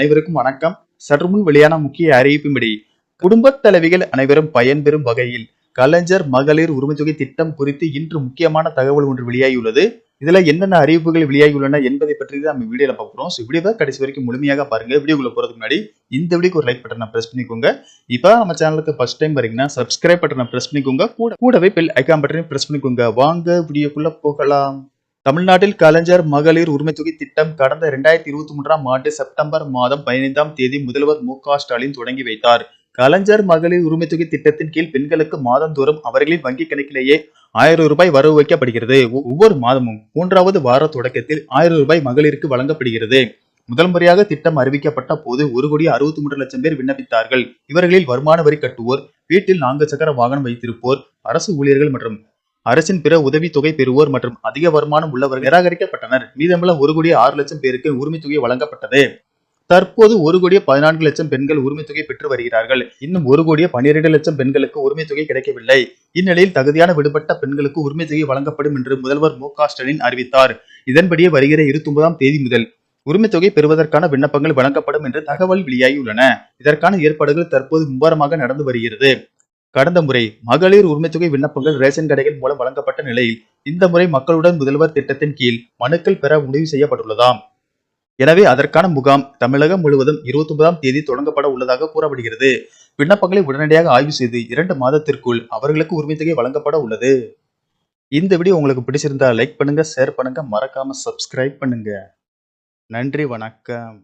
அனைவருக்கும் வணக்கம். சற்று முன் வெளியான முக்கிய அறிவிப்பின்படி குடும்பத் தலைவிகள் அனைவரும் பயன்பெறும் வகையில் கலைஞர் மகளிர் உரிமைத்தொகை திட்டம் குறித்து இன்று முக்கியமான தகவல் ஒன்று வெளியாகியுள்ளது. இதுல என்னென்ன அறிவிப்புகள் வெளியாகியுள்ளன என்பதை பற்றி தான் நம்ம வீடியோல பாக்குறோம் ஸோ வீடியோவை கடைசி வரைக்கும் முழுமையாக பாருங்க. வீடியோக்குள்ள போறதுக்கு முன்னாடி இந்த வீடியோக்கு ஒரு லைக் பட்டனை பிரஸ் பண்ணிக்கோங்க. இப்போ நம்ம சேனலுக்கு ஃபர்ஸ்ட் டைம் வரீங்கன்னா சப்ஸ்கிரைப் பட்டனை பிரஸ் பண்ணிக்கோங்க. கூட கூடவே பெல் ஐக்கான் பட்டனையும் பிரஸ் பண்ணிக்கோங்க. வாங்க வீடியோக்குள்ள போகலாம். தமிழ்நாட்டில் கலைஞர் மகளிர் உரிமைத்தொகை திட்டம் கடந்த இரண்டாயிரத்தி இருபத்தி மூன்றாம் ஆண்டு செப்டம்பர் மாதம் பதினைந்தாம் தேதி முதல்வர் மு க ஸ்டாலின் தொடங்கி வைத்தார். கலைஞர் மகளிர் உரிமைத்தொகை திட்டத்தின் கீழ் பெண்களுக்கு மாதந்தோறும் அவர்களின் வங்கிக் கணக்கிலேயே ஆயிரம் ரூபாய் வரவு வைக்கப்படுகிறது. ஒவ்வொரு மாதமும் மூன்றாவது வார தொடக்கத்தில் ஆயிரம் ரூபாய் மகளிருக்கு வழங்கப்படுகிறது. முதல் முறையாக திட்டம் அறிவிக்கப்பட்ட போது ஒரு கோடி அறுபத்தி மூன்று லட்சம் பேர் விண்ணப்பித்தார்கள். இவர்களில் வருமான வரி கட்டுவோர் வீட்டில் நான்கு சக்கர வாகனம் வைத்திருப்போர் அரசு ஊழியர்கள் மற்றும் அரசின் பிற உதவி தொகை பெறுவோர் மற்றும் அதிக வருமானம் உள்ளவர்கள் நிராகரிக்கப்பட்டனர். மீதமுள்ள ஒரு கோடி ஆறு லட்சம் பேருக்கு உரிமை தொகை வழங்கப்பட்டது. தற்போது ஒரு கோடியே பதினான்கு லட்சம் பெண்கள் உரிமை தொகை பெற்று வருகிறார்கள். இன்னும் ஒரு கோடியே பன்னிரண்டு லட்சம் பெண்களுக்கு உரிமை தொகை கிடைக்கவில்லை. இந்நிலையில் தகுதியான விடுபட்ட பெண்களுக்கு உரிமைத்தொகை வழங்கப்படும் என்று முதல்வர் மு. ஸ்டாலின் அறிவித்தார். இதன்படியே வருகிற இருபத்தொன்பதாம் தேதி முதல் உரிமைத்தொகை பெறுவதற்கான விண்ணப்பங்கள் வழங்கப்படும் என்று தகவல் வெளியாகியுள்ளன. இதற்கான ஏற்பாடுகள் தற்போது மும்முரமாக நடந்து வருகிறது. கடந்த முறை மகளிர் உரிமைத்தொகை விண்ணப்பங்கள் ரேஷன் கடைகள் மூலம் வழங்கப்பட்ட நிலையில் இந்த முறை மக்களுடன் முதல்வர் திட்டத்தின் கீழ் மனுக்கள் பெற முடிவு செய்யப்பட்டுள்ளதாம். எனவே அதற்கான முகாம் தமிழகம் முழுவதும் இருபத்தி ஒன்பதாம் தேதி தொடங்கப்பட உள்ளதாக கூறப்படுகிறது. விண்ணப்பங்களை உடனடியாக ஆய்வு செய்து இரண்டு மாதத்திற்குள் அவர்களுக்கு உரிமைத்தொகை வழங்கப்பட உள்ளது. இந்த வீடியோ உங்களுக்கு பிடிச்சிருந்தா லைக் பண்ணுங்க ஷேர் பண்ணுங்க மறக்காம சப்ஸ்கிரைப் பண்ணுங்க. நன்றி வணக்கம்.